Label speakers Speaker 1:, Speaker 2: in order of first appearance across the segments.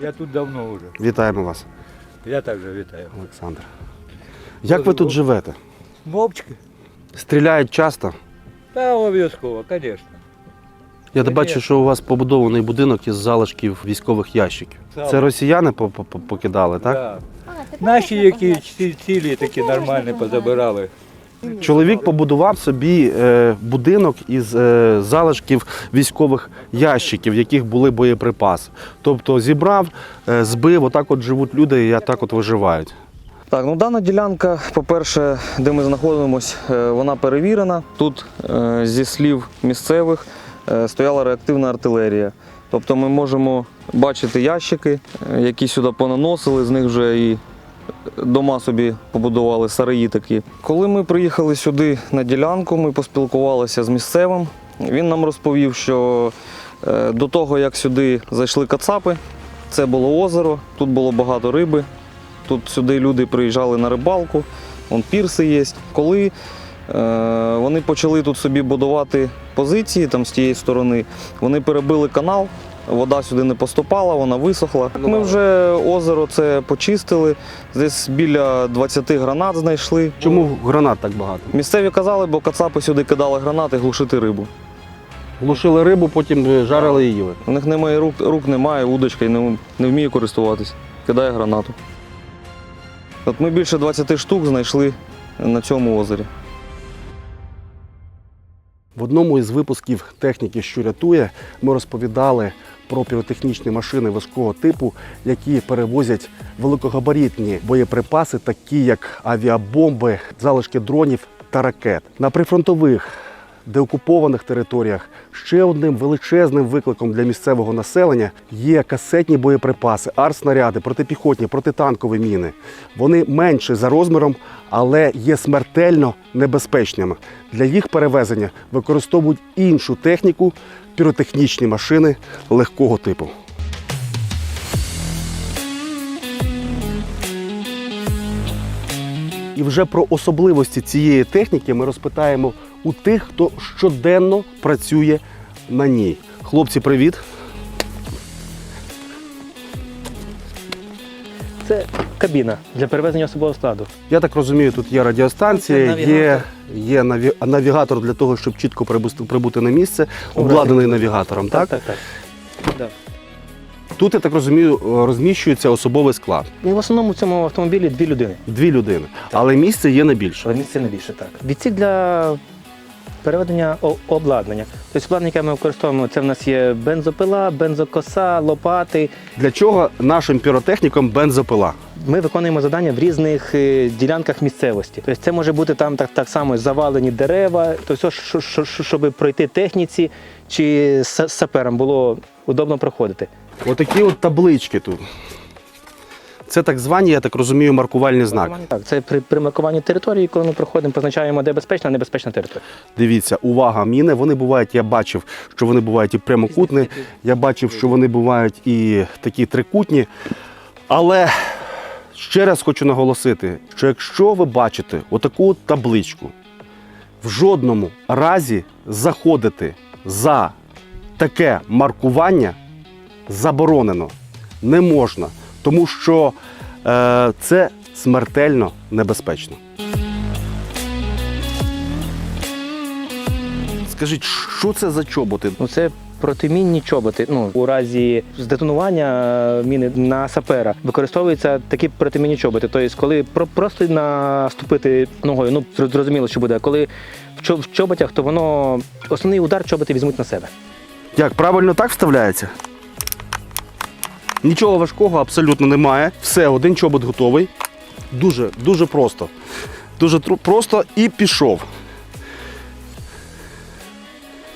Speaker 1: Я тут давно вже.
Speaker 2: Вітаємо вас,
Speaker 1: Я також вітаю.
Speaker 2: Олександр. Як ви тут живете?
Speaker 1: Мовчки?
Speaker 2: Стріляють часто?
Speaker 1: Та обов'язково, звісно.
Speaker 2: Я бачу, що у вас побудований будинок із залишків військових ящиків. Це росіяни по- по- по- покидали, так?
Speaker 1: Да. Наші, які ці- цілі такі нормальні позабирали.
Speaker 2: Чоловік побудував собі е, будинок із е, залишків військових ящиків, в яких були боєприпаси. Тобто зібрав, е, збив, отак от живуть люди і так от виживають.
Speaker 3: Так, ну дана ділянка, по-перше, де ми знаходимося, вона перевірена. Тут, зі слів місцевих, стояла реактивна артилерія. Тобто ми можемо бачити ящики, які сюди понаносили, з них вже і дома собі побудували сараї такі. Коли ми приїхали сюди на ділянку, ми поспілкувалися з місцевим. Він нам розповів, що е, до того, як сюди зайшли кацапи, це було озеро, тут було багато риби. Тут сюди люди приїжджали на рибалку, вон пірси є. Коли е, вони почали тут собі будувати позиції там з тієї сторони, вони перебили канал, вода сюди не поступала, вона висохла. Ми вже озеро це почистили, десь біля 20 гранат знайшли.
Speaker 2: Чому гранат так багато?
Speaker 3: Місцеві казали, бо кацапи сюди кидали гранати глушити рибу.
Speaker 2: Глушили рибу, потім е, жарили і їли.
Speaker 3: У них немає рук, рук немає, удочка і не, не вміє користуватись. Кидає гранату. От ми більше 20 штук знайшли на цьому озері.
Speaker 2: В одному із випусків техніки, що рятує, ми розповідали про піротехнічні машини важкого типу, які перевозять великогабаритні боєприпаси, такі як авіабомби, залишки дронів та ракет. На прифронтових деокупованих територіях ще одним величезним викликом для місцевого населення є касетні боєприпаси, артснаряди, протипіхотні, протитанкові міни. Вони менші за розміром, але є смертельно небезпечними. Для їх перевезення використовують іншу техніку піротехнічні машини легкого типу. І вже про особливості цієї техніки ми розпитаємо у тих, хто щоденно працює на ній. Хлопці, привіт!
Speaker 4: Це кабіна для перевезення особового складу.
Speaker 2: Я так розумію, тут є радіостанція, є,
Speaker 4: навігатор.
Speaker 2: є наві... навігатор для того, щоб чітко прибути, на місце, обладнаний навігатором. Так?
Speaker 4: так, так. Да.
Speaker 2: Тут, я так розумію, розміщується особовий склад.
Speaker 4: І в основному в цьому автомобілі дві людини.
Speaker 2: Дві людини. Але місце є не більше.
Speaker 4: Але місце не більше так. Відсік для переведення обладнання. Тобто обладнання, яке ми використовуємо, це в нас є бензопила, бензокоса, лопати.
Speaker 2: Для чого нашим піротехнікам бензопила?
Speaker 4: Ми виконуємо завдання в різних е, ділянках місцевості. Тобто це може бути там так, так само завалені дерева, тобто, що, щоб пройти техніці чи саперам було удобно проходити.
Speaker 2: Отакі от таблички тут. Це так звані, я так розумію, маркувальні знаки.
Speaker 4: Так, це при, при маркуванні території, коли ми проходимо, позначаємо, де безпечна, небезпечна територія.
Speaker 2: Дивіться, увага, міни. Вони бувають, я бачив, що вони бувають і прямокутні, я бачив, що вони бувають і такі трикутні. Але ще раз хочу наголосити, що якщо ви бачите отаку табличку, в жодному разі заходити за таке маркування заборонено. Не можна, тому що е, це смертельно небезпечно. Скажіть, що це за чоботи?
Speaker 4: Ну це протимінні чоботи. Ну у разі здетонування е, міни на сапера використовуються такі протимінні чоботи. Тобто, коли про просто наступити ногою, ну зрозуміло, що буде. Коли в чоботях, то воно основний удар чоботи візьмуть на себе.
Speaker 2: Як правильно так вставляється? Нічого важкого абсолютно немає. Все, один чобот готовий. Дуже, дуже просто. Дуже просто і пішов.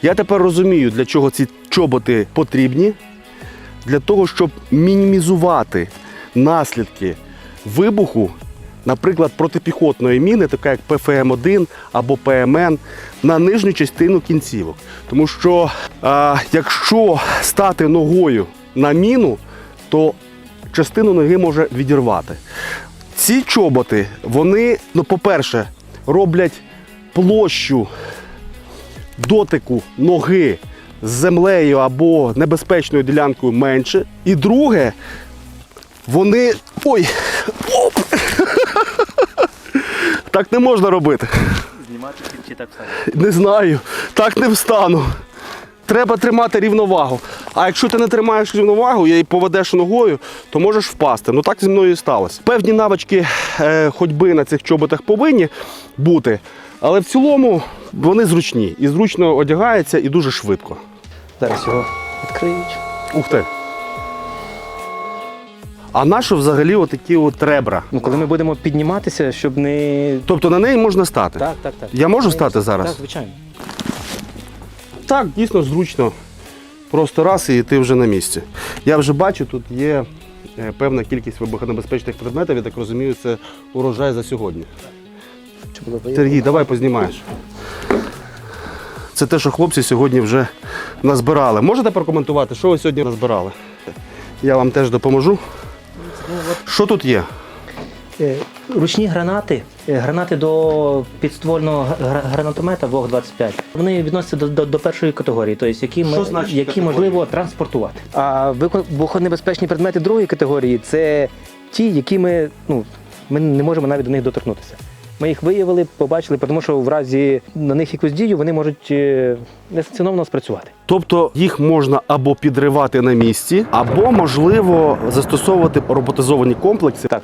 Speaker 2: Я тепер розумію, для чого ці чоботи потрібні. Для того, щоб мінімізувати наслідки вибуху, наприклад, протипіхотної міни, така як ПФМ-1 або ПМН, на нижню частину кінцівок. Тому що а, якщо стати ногою на міну, то частину ноги може відірвати. Ці чоботи, вони, ну, по-перше, роблять площу дотику ноги з землею або небезпечною ділянкою менше. І друге, Вони. Ой! Оп! Так не можна робити.
Speaker 4: Знімати чи так само?
Speaker 2: Не знаю. Так не встану. Треба тримати рівновагу. А якщо ти не тримаєш рівновагу і поведеш ногою, то можеш впасти. Ну так зі мною і сталося. Певні навички е, ходьби на цих чоботах повинні бути, але в цілому вони зручні і зручно одягаються і дуже швидко.
Speaker 4: Зараз його відкриють.
Speaker 2: Ух ти. А нащо взагалі отакі от ребра?
Speaker 4: Ну, коли ми будемо підніматися, щоб не.
Speaker 2: Тобто на неї можна стати.
Speaker 4: Так, так, так.
Speaker 2: Я можу стати зараз?
Speaker 4: Так, звичайно.
Speaker 2: Так, дійсно зручно. Просто раз і ти вже на місці. Я вже бачу, тут є е, певна кількість вибухонебезпечних предметів, я так розумію, це урожай за сьогодні. Сергій, давай познімаєш. Це те, що хлопці сьогодні вже назбирали. Можете прокоментувати, що ви сьогодні назбирали? Я вам теж допоможу. Що тут є?
Speaker 4: Ручні гранати, е, гранати до підствольного гранатомета ВОГ-25, вони відносяться до, до, до першої категорії, тобто які, ми,
Speaker 2: значить
Speaker 4: які
Speaker 2: категорія?
Speaker 4: можливо транспортувати. А вибухонебезпечні предмети другої категорії це ті, які ми, ну, ми не можемо навіть до них доторкнутися. Ми їх виявили, побачили, тому що в разі на них якусь дію вони можуть е, несанкціоновано спрацювати.
Speaker 2: Тобто їх можна або підривати на місці, або можливо застосовувати роботизовані комплекси.
Speaker 4: Так.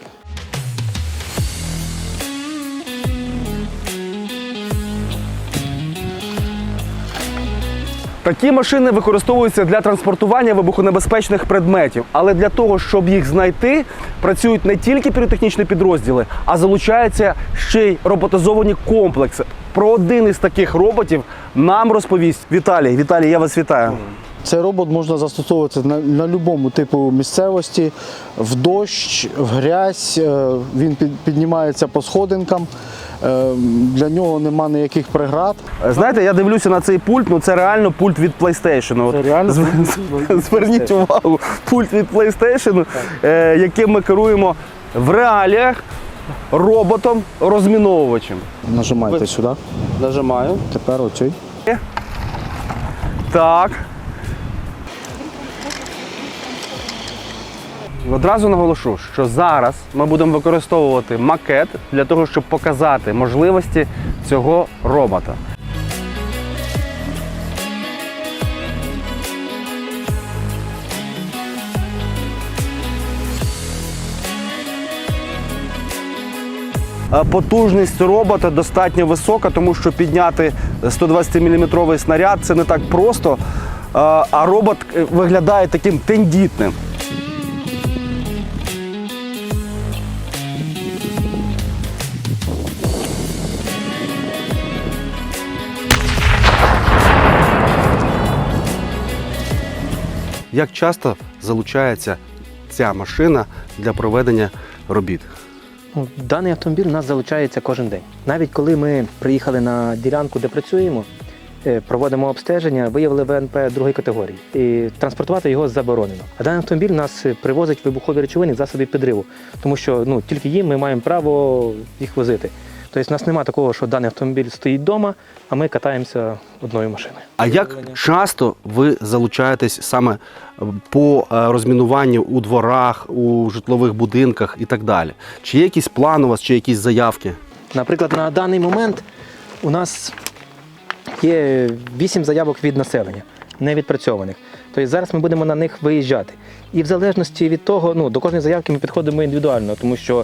Speaker 2: Такі машини використовуються для транспортування вибухонебезпечних предметів, але для того, щоб їх знайти, працюють не тільки піротехнічні підрозділи, а залучаються ще й роботизовані комплекси. Про один із таких роботів нам розповість Віталій. Віталій, я вас вітаю.
Speaker 5: Цей робот можна застосовувати на, на будь-якому типу місцевості, в дощ, в грязь. Е, Він під, піднімається по сходинкам. Е, Для нього нема ніяких преград.
Speaker 2: Знаєте, я дивлюся на цей пульт, ну це реально пульт від PlayStation. От
Speaker 5: Це реально
Speaker 2: зв- Зверніть увагу, пульт від PlayStation, е, яким ми керуємо в реаліях роботом розміновувачем.
Speaker 5: Нажимайте сюди.
Speaker 2: Нажимаю.
Speaker 5: Тепер оцей.
Speaker 2: Так. Одразу наголошу, що зараз ми будемо використовувати макет для того, щоб показати можливості цього робота. Потужність робота достатньо висока, тому що підняти 120-мм снаряд це не так просто. А робот е, виглядає таким тендітним. Як часто залучається ця машина для проведення робіт?
Speaker 4: Ну, Даний автомобіль у нас залучається кожен день. Навіть коли ми приїхали на ділянку, де працюємо, е, проводимо обстеження, виявили ВНП другої категорії. І транспортувати його заборонено. А даний автомобіль нас е, привозить вибухові речовини, засоби підриву, тому що ну, тільки їм ми маємо право їх возити. Тобто, у нас немає такого, що даний автомобіль стоїть вдома, а ми катаємося одною машиною.
Speaker 2: А як часто ви залучаєтесь саме е, по е, розмінуванню у дворах, у житлових будинках і так далі? Чи є якийсь план у вас, чи якісь заявки?
Speaker 4: Наприклад, на даний момент у нас є вісім заявок від населення, не відпрацьованих. Тобто зараз ми будемо на них виїжджати. І в залежності від того, ну, до кожної заявки ми підходимо індивідуально, тому що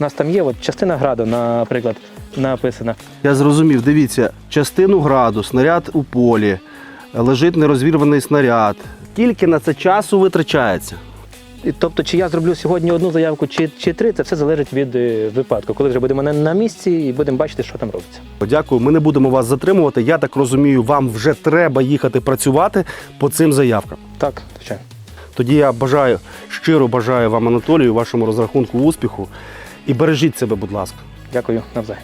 Speaker 4: у нас там є от частина граду, наприклад, написана.
Speaker 2: Я зрозумів, дивіться, частину граду, снаряд у полі, лежить нерозвірваний снаряд. Тільки на це часу витрачається?
Speaker 4: Тобто, чи я зроблю сьогодні одну заявку, чи, чи три, це все залежить від е, випадку, коли вже будемо на, на місці і будемо бачити, що там робиться.
Speaker 2: Дякую, ми не будемо вас затримувати. Я так розумію, вам вже треба їхати працювати по цим заявкам.
Speaker 4: Так, звичайно.
Speaker 2: Тоді я бажаю, щиро бажаю вам, Анатолію, вашому розрахунку успіху. І бережіть себе, будь ласка.
Speaker 4: Дякую навзаєм.